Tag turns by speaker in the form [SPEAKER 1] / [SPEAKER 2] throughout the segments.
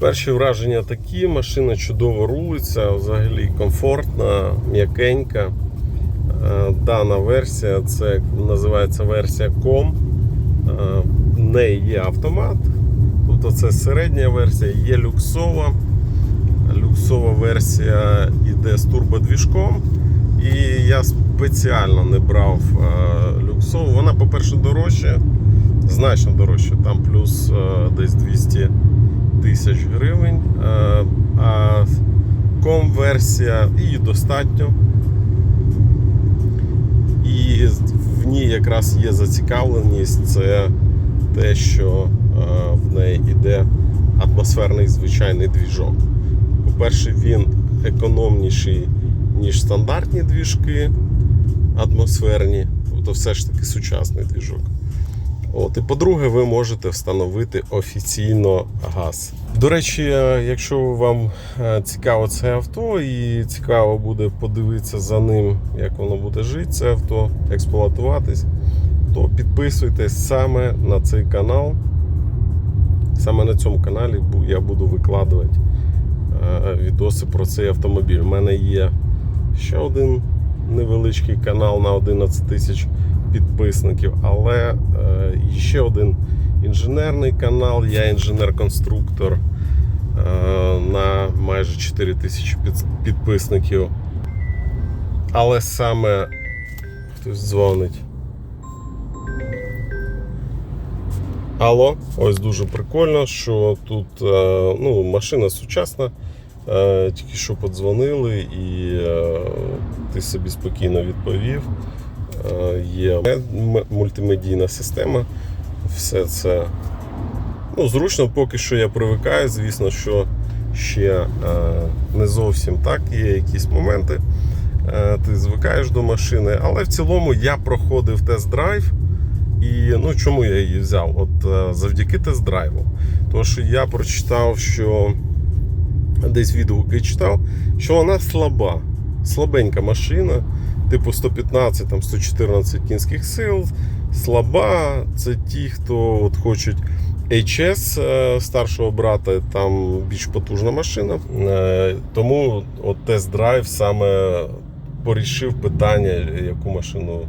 [SPEAKER 1] Перші враження такі, машина чудово рулиться, взагалі комфортна, м'якенька. Е, Дана версія, це називається версія COM. Е, В неї є автомат. Тобто це середня версія, є люксова. Люксова версія йде з турбодвіжком. І я спеціально не брав е, люксову. Вона, по-перше, дорожча, значно дорожча, там плюс десь 200 тисяч гривень. Е, А ком-версія її достатньо. І в ній якраз є зацікавленість, це те, що е, в неї йде атмосферний звичайний двіжок. По-перше, він економніший, ніж стандартні двіжки атмосферні, тобто все ж таки сучасний двіжок. От, і по-друге, ви можете встановити офіційно газ. До речі, е, якщо вам е, цікаво це авто і цікаво буде подивитися за ним, як воно буде жити, це авто, експлуатуватись, то підписуйтесь саме на цей канал. Саме на цьому каналі я буду викладувати е, відоси про цей автомобіль. У мене є ще один невеличкий канал на 11 тисяч підписників, але е, ще один інженерний канал. Я інженер-конструктор е, на майже 4 тисячі підписників. Але саме хтось дзвонить. Алло, ось дуже прикольно, що тут е, ну, машина сучасна. Тільки що подзвонили і ти собі спокійно відповів. Е, Є мультимедійна система. Все це ну, зручно, поки що я привикаю. Звісно, що ще е, не зовсім так. Є якісь моменти. Е, Ти звикаєш до машини, але в цілому я проходив тест-драйв. І ну, чому я її взяв? От завдяки тест-драйву. Що я прочитав, що десь відгуки читав, що вона слаба, слабенька машина, типу 115 там 114 кінських сил. Слаба. Це ті, хто от хочуть HS е, старшого брата, там більш потужна машина. Е, Тому от тест-драйв саме порішив питання, яку машину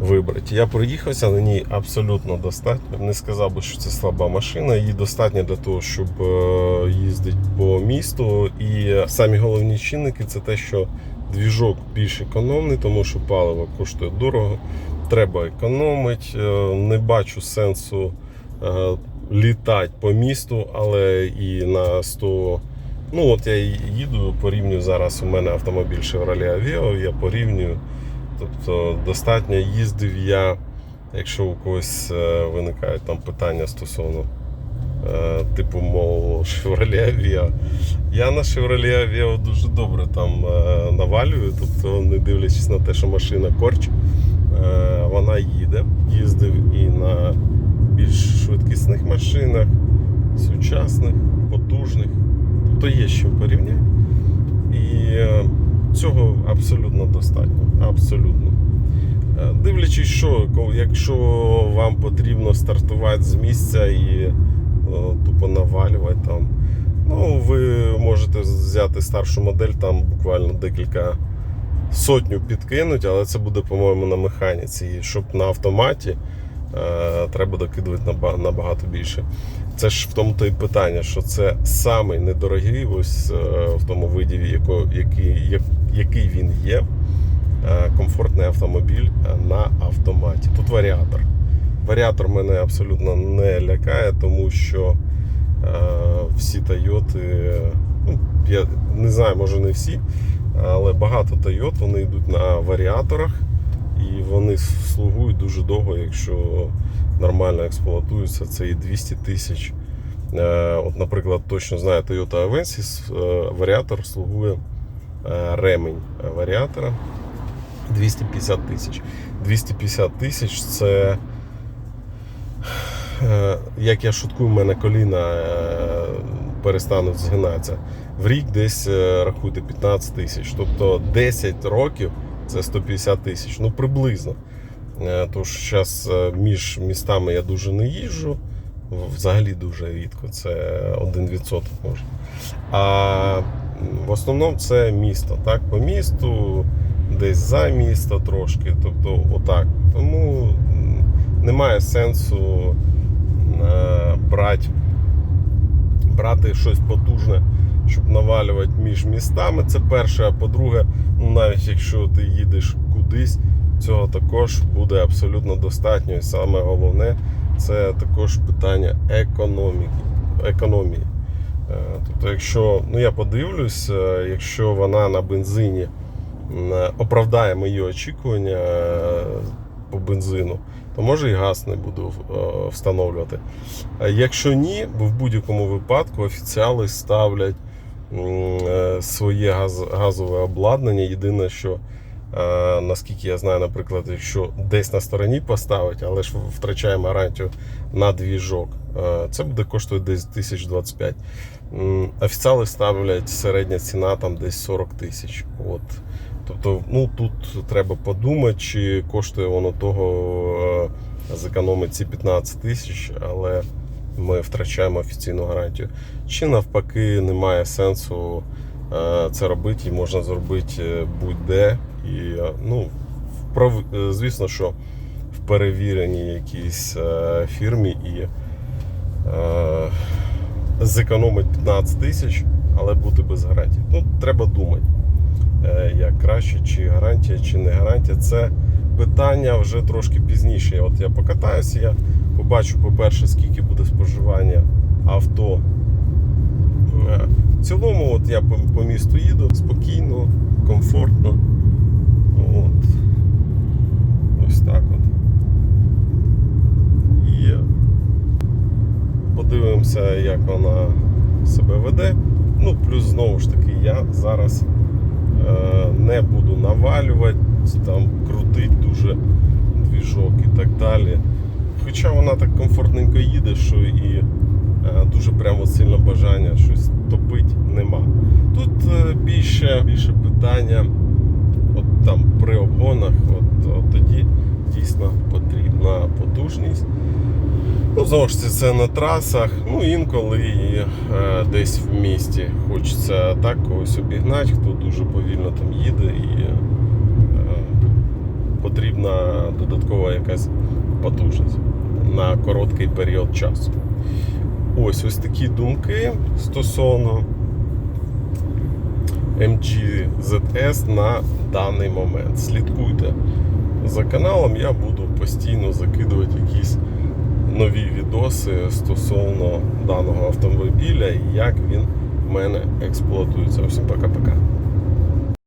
[SPEAKER 1] вибрати. Я проїхався на ній абсолютно достатньо. Не сказав би, що це слаба машина. Її достатньо для того, щоб е, їздити по місту. І самі головні чинники це те, що двіжок більш економний, тому що паливо коштує дорого. Треба економити. Е, Не бачу сенсу е, літати по місту, але і на 100 Ну от я їду, порівнюю зараз. У мене автомобіль Chevrolet Aveo, я порівнюю. Тобто достатньо їздив я, якщо у когось е, виникають там питання стосовно типу мов Chevrolet Aveo. Я на Chevrolet Aveo дуже добре там е, навалюю, тобто не дивлячись на те, що машина корч, е, вона їде. Їздив і на більш швидкісних машинах, сучасних, потужних. Тобто є що порівняти. І е, цього абсолютно достатньо. Абсолютно. Е, Дивлячись, що якщо вам потрібно стартувати з місця і е, тупо навалювати там, ну ви можете взяти старшу модель, там буквально декілька сотню підкинуть, але це буде, по-моєму, на механіці. І щоб на автоматі е, треба докидувати набагато більше. Це ж в тому то і питання, що це самий недорогий, ось е, в тому виді, який, як- який він є. е, Комфортний автомобіль е, на автоматі. Тут варіатор. Варіатор мене абсолютно не лякає, тому що е, всі Тойоти, ну, я не знаю, може не всі, але багато Тойот вони йдуть на варіаторах і вони слугують дуже довго, якщо нормально експлуатуються, це і 200 тисяч. Е, От, наприклад, точно знаю Toyota Avensis, е, варіатор слугує е, ремень варіатора 250 тисяч. 250 тисяч це. Е, Як я шуткую, в мене коліна е, перестануть згинатися. В рік десь е, рахуйте 15 тисяч. Тобто 10 років це 150 тисяч. Ну приблизно. Тож зараз між містами я дуже не їжджу. взагалі дуже рідко. Це 1% може. А в основному це місто. Так, по місту, десь за місто трошки. Тобто, отак. Тому немає сенсу е, брати, брати щось потужне, щоб навалювати між містами. Це перше. А по-друге, ну, навіть якщо ти їдеш кудись, цього також буде абсолютно достатньо. І саме головне це також питання економіки, економії. Е, Тобто, якщо ну я подивлюсь, е, якщо вона на бензині оправдає мої очікування по бензину, то може і газ не буду е, встановлювати. Якщо ні, бо в будь-якому випадку офіціали ставлять е, своє газ, газове обладнання. Єдине, що е, наскільки я знаю, наприклад, якщо десь на стороні поставить, але ж втрачаємо гарантію на двіжок, це буде коштувати десь 1025. М, Офіціали ставлять середня ціна там десь 40 тисяч. От. Тобто, ну тут треба подумати, чи коштує воно того е, зекономить ці 15 тисяч, але ми втрачаємо офіційну гарантію. Чи навпаки немає сенсу е, це робити, і можна зробити е, будь-де. І, ну, звісно, що в перевіреній якійсь фірмі і зекономить 15 тисяч, але бути без гарантії. Ну, треба думати, як краще, чи гарантія, чи не гарантія. Це питання вже трошки пізніше. От я покатаюся, я побачу, по-перше, скільки буде споживання авто. Е, В цілому, от я по, місту їду спокійно, комфортно. От. Ось так от. І подивимося, як вона себе веде. Ну, плюс знову ж таки, я зараз е, не буду навалювати, там крутить дуже двіжок і так далі. Хоча вона так комфортненько їде, що і е, дуже прямо сильно бажання щось топить нема. Тут е, більше, більше питання от там при обгонах, от, от тоді дійсно потрібна потужність. Ну, знову ж це на трасах, ну інколи і е, десь в місті. Хочеться так когось обігнати, хто дуже повільно там їде, і е, потрібна додаткова якась потужність на короткий період часу. Ось ось такі думки стосовно MG ZS на даний момент. Слідкуйте за каналом, я буду постійно закидувати якісь нові відоси стосовно даного автомобіля і як він в мене експлуатується. Всім пока-пока.